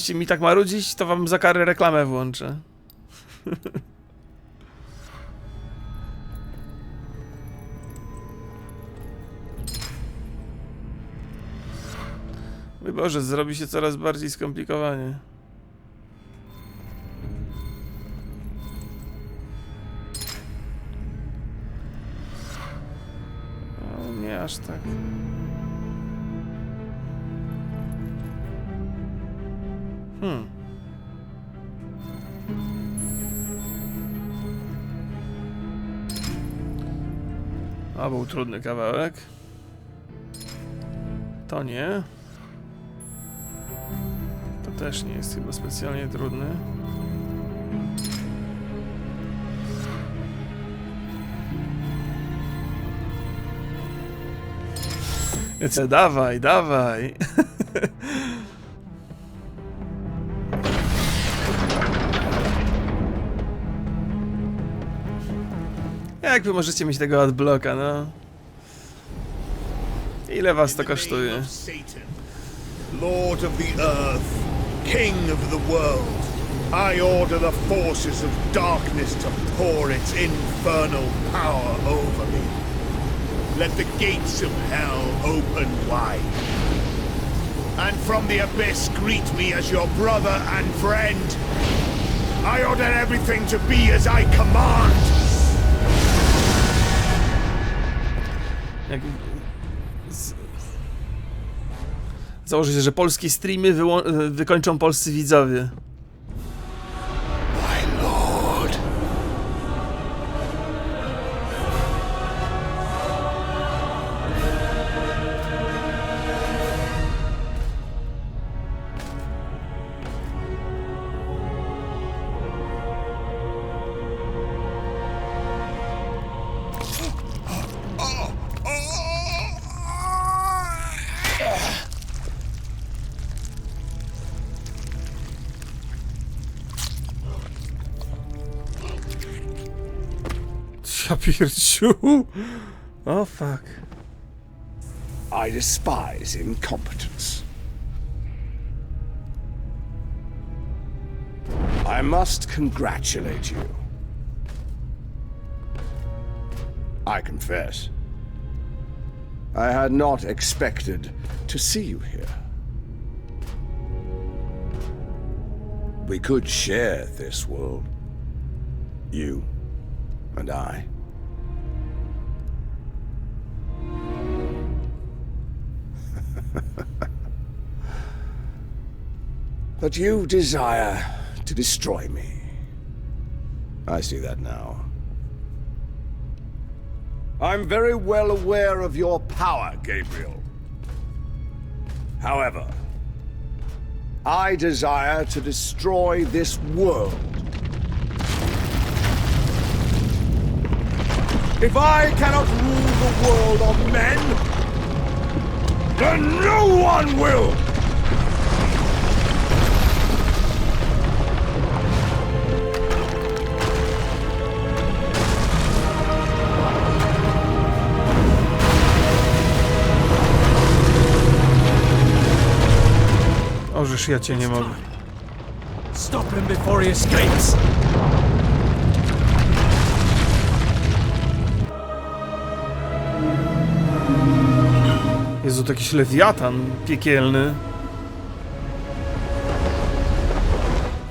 Będziecie mi tak marudzić, to wam za karę reklamę włączę. Mój Boże, zrobi się coraz bardziej skomplikowanie. O, nie aż tak. Hmm. A był trudny kawałek. To nie. To też nie jest chyba specjalnie trudny. Więc dawaj, dawaj. Jak wy możecie mieć tego adblocka, no? Ile was to kosztuje? Lord of the earth, King of the world, I order the forces of darkness to pour its infernal power over me. Let the gates of hell open wide. And from the abyss greet me as your brother and friend. I order everything to be as I command. Jak... Z... Założę się, że polskie streamy wykończą polscy widzowie. Ja pierdziu. O oh, fuck. I despise incompetence. I must congratulate you. I confess. I had not expected to see you here. We could share this world. You and I. But you desire to destroy me. I see that now. I'm very well aware of your power, Gabriel. However, I desire to destroy this world. If I cannot rule the world of men, then no one will! Ożeż ja cię nie mogę. Stop him before he escapes! Jezu, to jakiś lewiatan piekielny.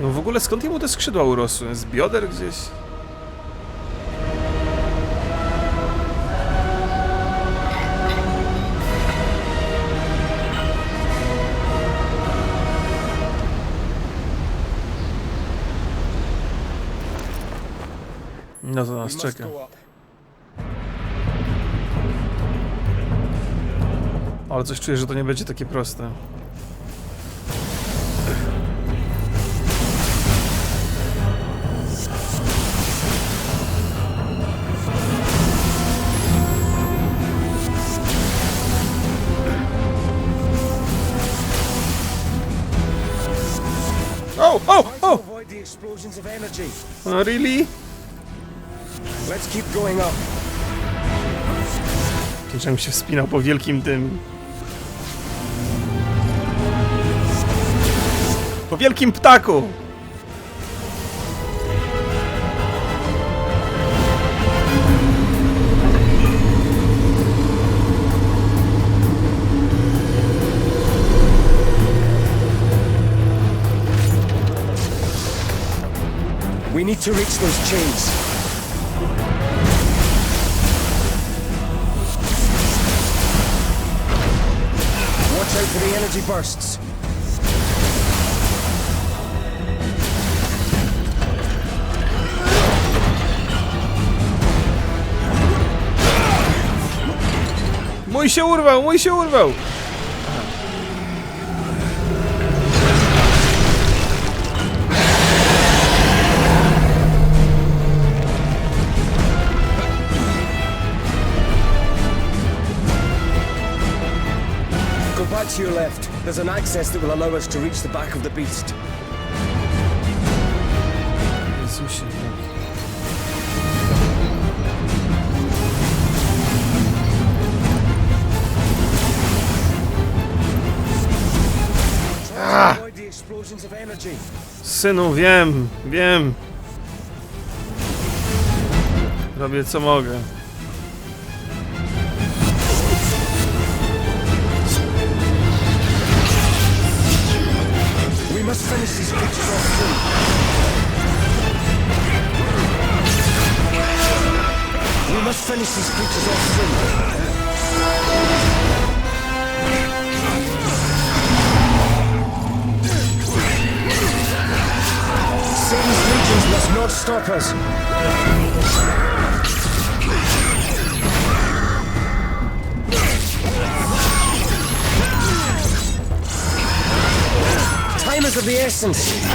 No w ogóle skąd jemu te skrzydła urosły? Z bioder gdzieś? No to nas czeka. Ale coś czuję, że to nie będzie takie proste. Oh, oh, oh! Avoid the explosions of energy. Uh, really? Let's keep going up. Czemu się wspinał po wielkim tym. Po wielkim ptaku! We need to reach those chains. For the energy bursts. Mój się urwał, mój się urwał! To your left. There's an access that will allow us to reach the back of the beast. Ah. Jezusie. Try the explosions of energy. Synu, wiem, wiem. Robię co mogę. Finish these creatures off soon. Satan's legions must not stop us. Time is of the essence.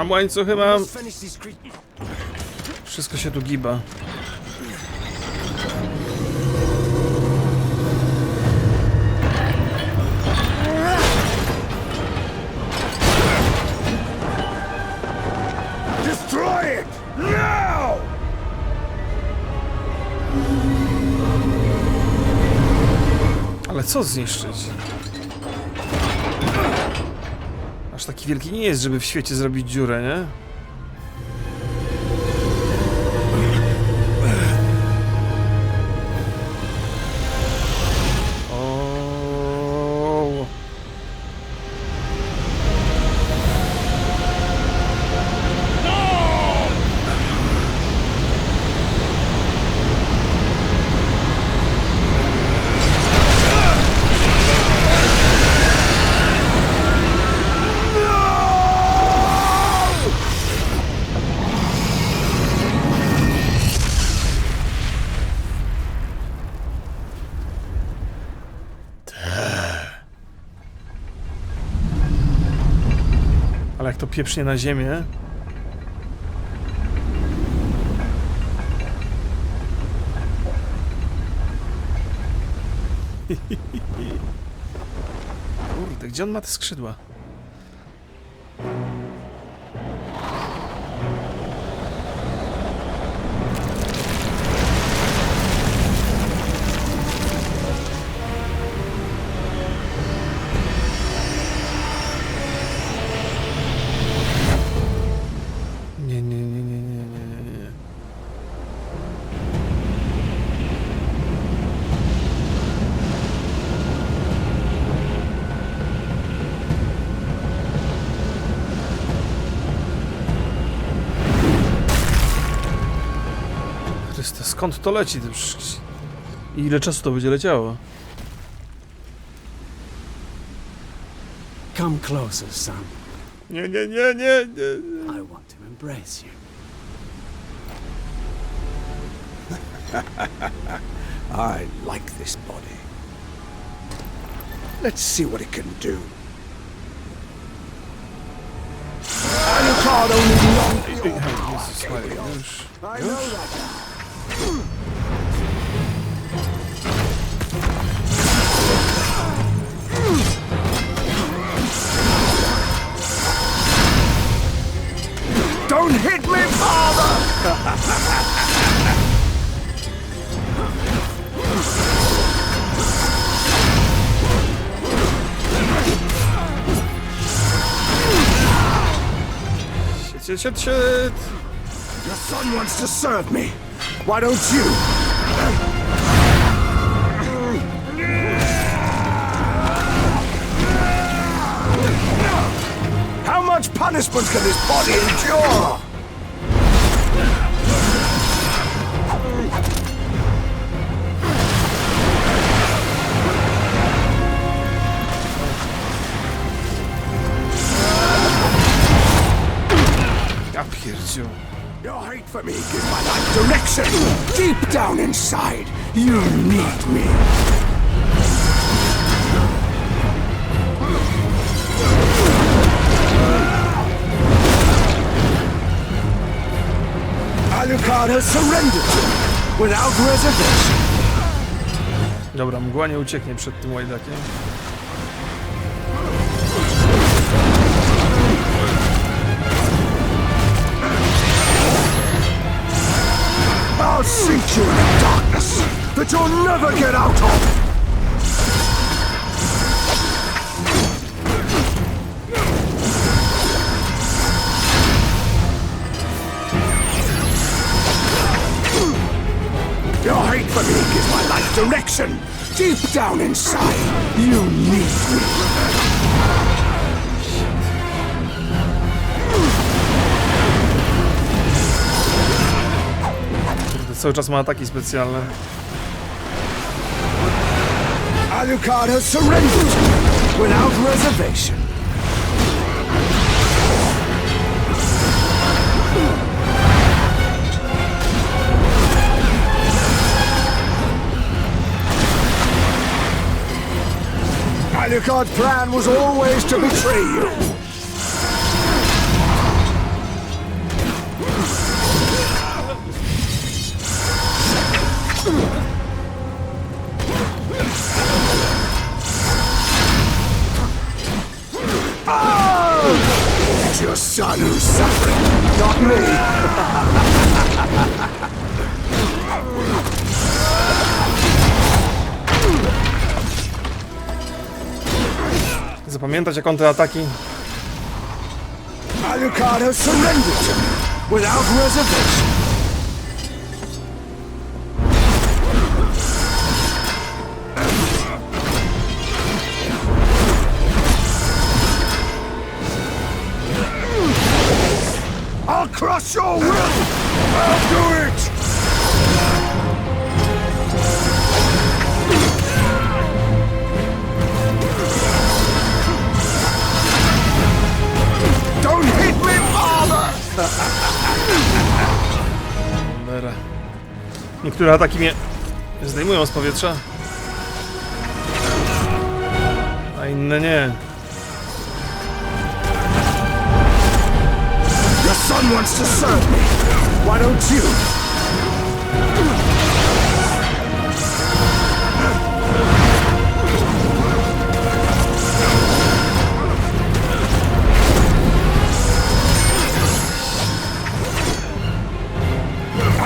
Mam łańcuchy, mam. Wszystko się tu giba. Ale co zniszczyć? Taki wielki nie jest, żeby w świecie zrobić dziurę, nie? Pieprznie na ziemię. Kurde, gdzie on ma te skrzydła? Skąd to leci? I ile czasu to będzie leciało? Come closer, son. Nie, nie, nie, nie, nie. I want to embrace you. I like this body. Let's see what it can do. Alucard only belongs to your. I know that. Don't hit me, father! Shit, shit, shit, Your son wants to serve me. Why don't you? How much punishment can this body endure? Pierdziu. Your hate for me gives my life direction. Deep down inside, you need me. Alucard has surrendered without reservation. Dobra, mgła nie ucieknie przed tym łajdakiem. Sink you in a darkness that you'll never get out of. Your hate for me gives my life direction. Deep down inside, you need me. Cały czas ma ataki specjalne. Alucard has surrendered without reservation. Alucard's plan was always to betray you. Son who's suffering, not me. Zapamiętać jak kontrataki. Alucard has surrendered to me without reservation. Crush your will! I'll do it! Don't hit me, father! Niektóre ataki mnie zdejmują z powietrza. A inne nie. Son wants to serve me. Why don't you?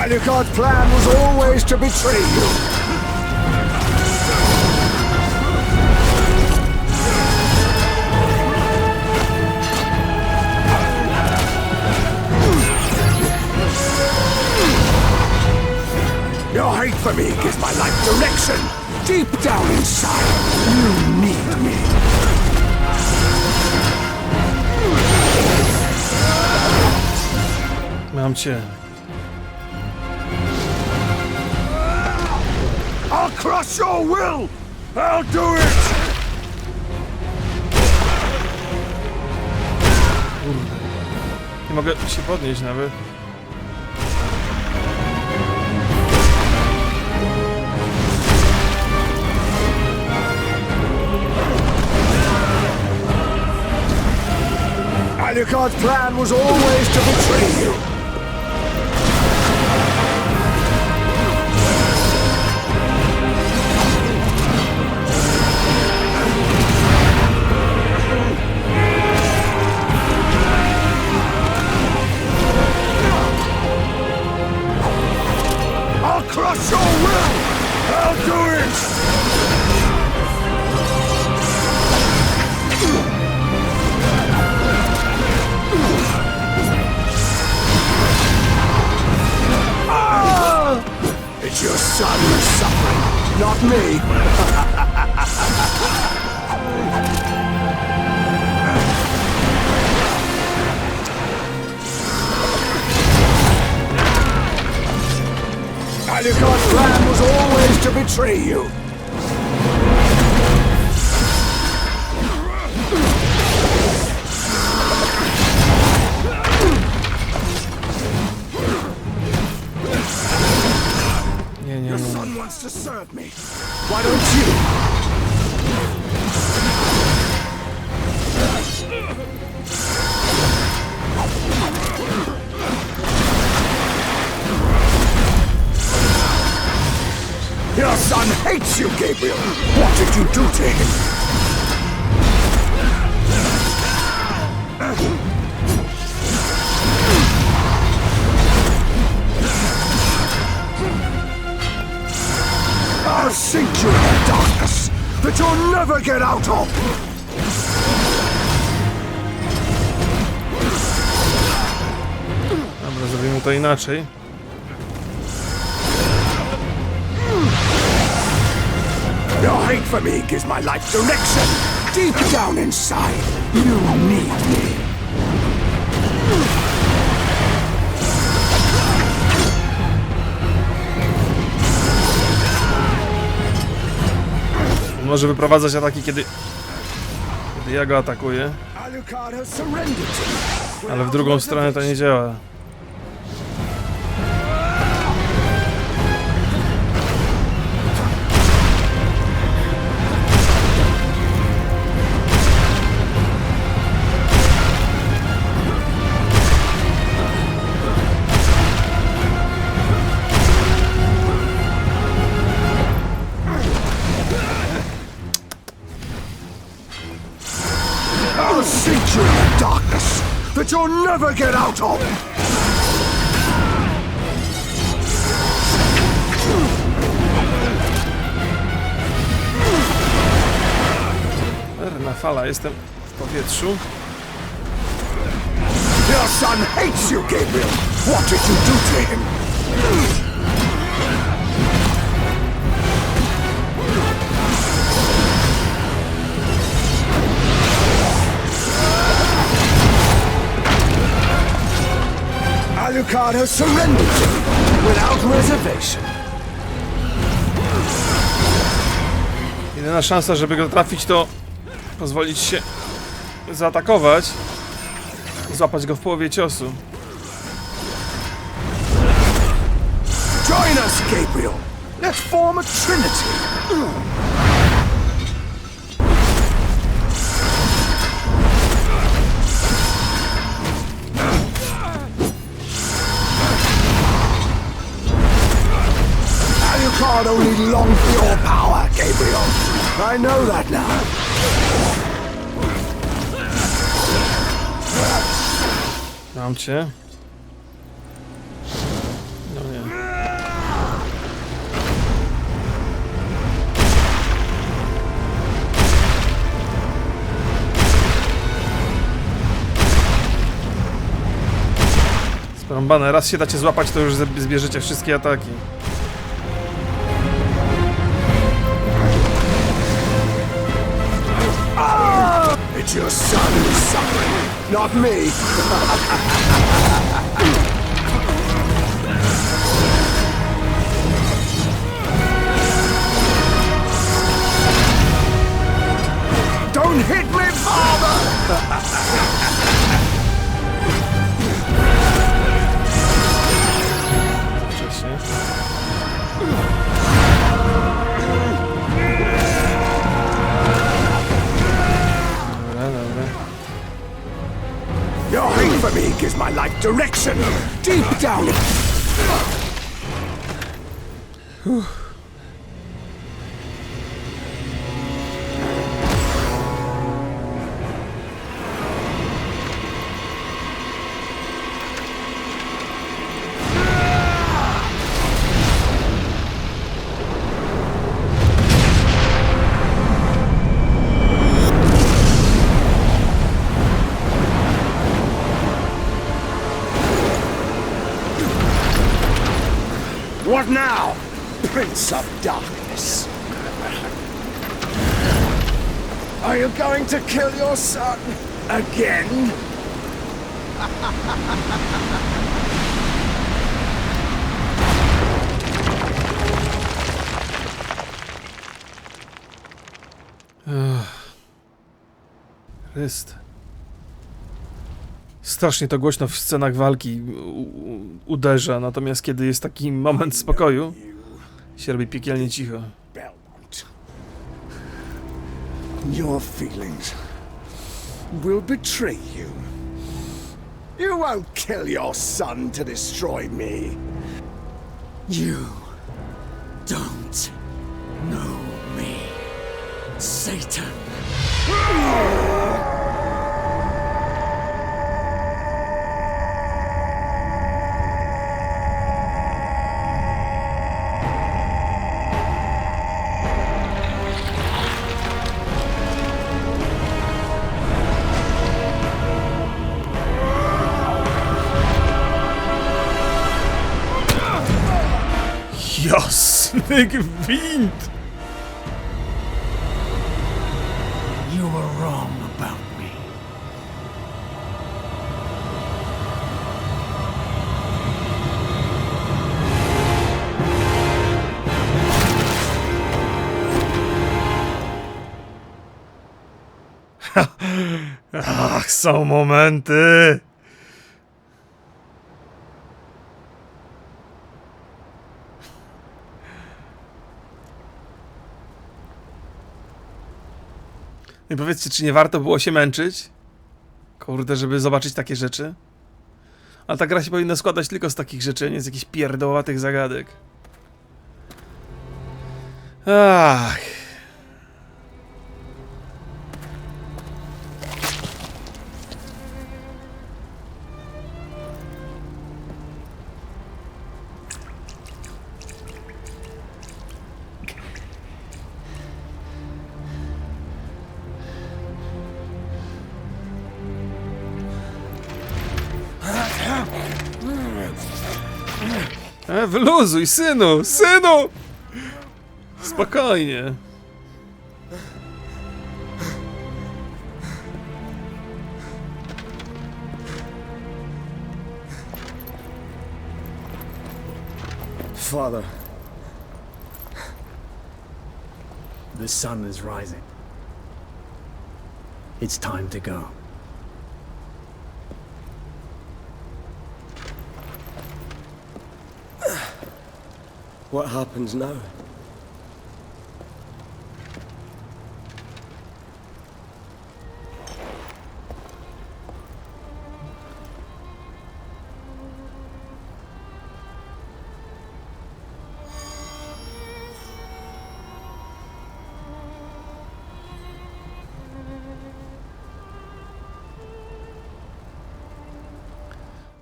Alucard's plan was always to betray you. Your hate for me gives my life direction. Deep down inside, you need me. Mam cię. I'll crush your will! I'll do it! Nie mogę się podnieść nawet. Alucard's plan was always to betray you. I'll crush your will! I'll do it! your son was suffering, not me. Alucard's plan was always to betray you. To serve me. Why don't you? Your son hates you, Gabriel. What did you do to him? That you'll never get out of. Dobra, zrobimy to inaczej. Your hate for me gives my life direction. Deep down inside, you need me. Może wyprowadzać ataki, kiedy... Kiedy ja go atakuję, ale w drugą stronę to nie działa. You'll never get out of. Erna fala, jestem w powietrzu. Your son hates you, Gabriel. What did you do to him? Alucard has surrendered to me without reservation. Jedyna szansa, żeby go trafić, to pozwolić się zaatakować. Złapać go w połowie ciosu. Join us, Gabriel. Let's form a trinity. Alucard only longed for your power, Gabriel. I know that now. Mam cię. No nie. Sprąbane, raz się dacie złapać, to już zbierzecie wszystkie ataki. Not me. direction. Deep down. now, Prince of Darkness. Are you going to kill your son again? Rest. Strasznie to głośno w scenach walki uderza, natomiast kiedy jest taki moment spokoju, się robi piekielnie cicho. Your feelings will betray you. You won't kill your son to destroy me. You don't know me, Satan. Gwint! You were wrong about me. Ach, są momenty! I powiedzcie, czy nie warto było się męczyć? Kurde, żeby zobaczyć takie rzeczy? A ta gra się powinna składać tylko z takich rzeczy, nie z jakichś pierdołatych zagadek. Ach. E, wyluzuj, synu, synu! Spokojnie. Father, The sun is rising. It's time to go. What happens now?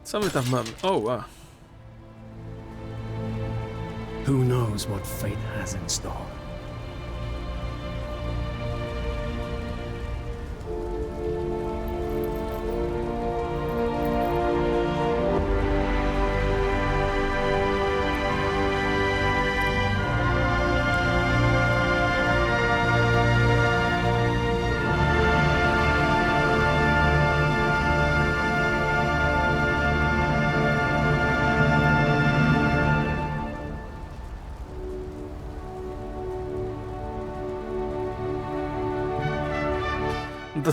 Co my tam mamy? O, wow. Who knows what fate has in store?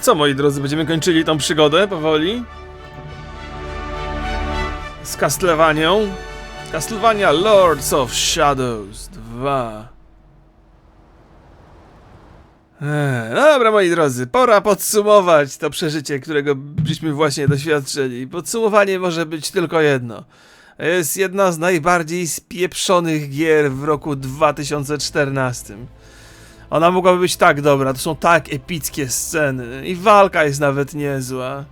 To co, moi drodzy, będziemy kończyli tą przygodę powoli? Z Castlevanią. Castlevania Lords of Shadows 2. Eee, dobra, moi drodzy, pora podsumować to przeżycie, którego żeśmy właśnie doświadczyli. Podsumowanie może być tylko jedno. Jest jedna z najbardziej spieprzonych gier w roku 2014. Ona mogłaby być tak dobra, to są tak epickie sceny i walka jest nawet niezła.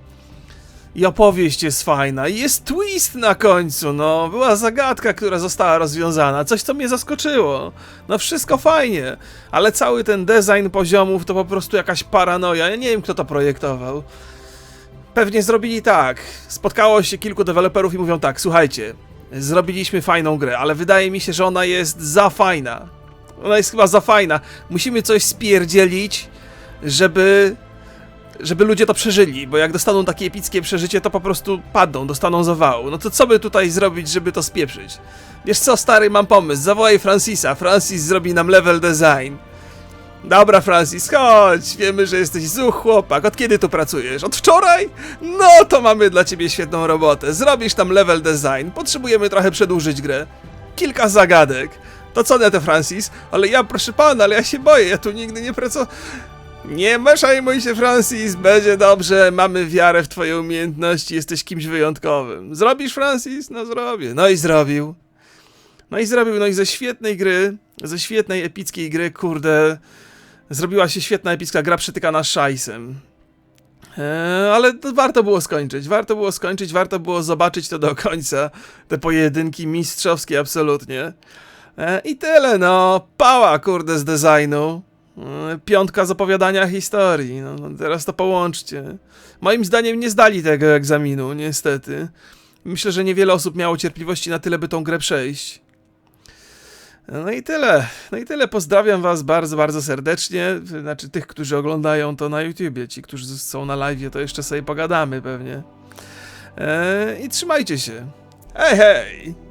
I opowieść jest fajna, i jest twist na końcu, no. Była zagadka, która została rozwiązana, coś co mnie zaskoczyło. No wszystko fajnie, ale cały ten design poziomów to po prostu jakaś paranoja. Ja nie wiem kto to projektował. Pewnie zrobili tak. Spotkało się kilku deweloperów i mówią tak, słuchajcie, zrobiliśmy fajną grę, ale wydaje mi się, że ona jest za fajna. Ona jest chyba za fajna. Musimy coś spierdzielić, żeby żeby ludzie to przeżyli, bo jak dostaną takie epickie przeżycie, to po prostu padną, dostaną zawału. No to co by tutaj zrobić, żeby to spieprzyć? Wiesz co, stary, mam pomysł, zawołaj Francisa, Francis zrobi nam level design. Dobra, Francis, chodź, wiemy, że jesteś zuch chłopak, od kiedy tu pracujesz? Od wczoraj? No to mamy dla ciebie świetną robotę, zrobisz tam level design, potrzebujemy trochę przedłużyć grę. Kilka zagadek. To co na to, Francis? Ale ja, proszę pana, ale ja się boję, ja tu nigdy nie pracowałem. Nie przejmuj się, Francis, będzie dobrze, mamy wiarę w twoje umiejętności, jesteś kimś wyjątkowym. Zrobisz, Francis? No zrobię. No i zrobił. No i zrobił, no i ze świetnej gry, ze świetnej, epickiej gry, kurde, zrobiła się świetna, epicka gra przytykana szajsem. Eee, ale to warto było skończyć, warto było skończyć, warto było zobaczyć to do końca, te pojedynki mistrzowskie absolutnie. Eee, I tyle, no, pała, kurde, z designu. E, Piątka z opowiadania historii. No, no teraz to połączcie. Moim zdaniem nie zdali tego egzaminu, niestety. Myślę, że niewiele osób miało cierpliwości na tyle, by tą grę przejść. No i tyle. No i tyle. Pozdrawiam Was bardzo, bardzo serdecznie. Znaczy tych, którzy oglądają to na YouTubie. Ci, którzy są na live, to jeszcze sobie pogadamy pewnie. E, I trzymajcie się. Hej, hej!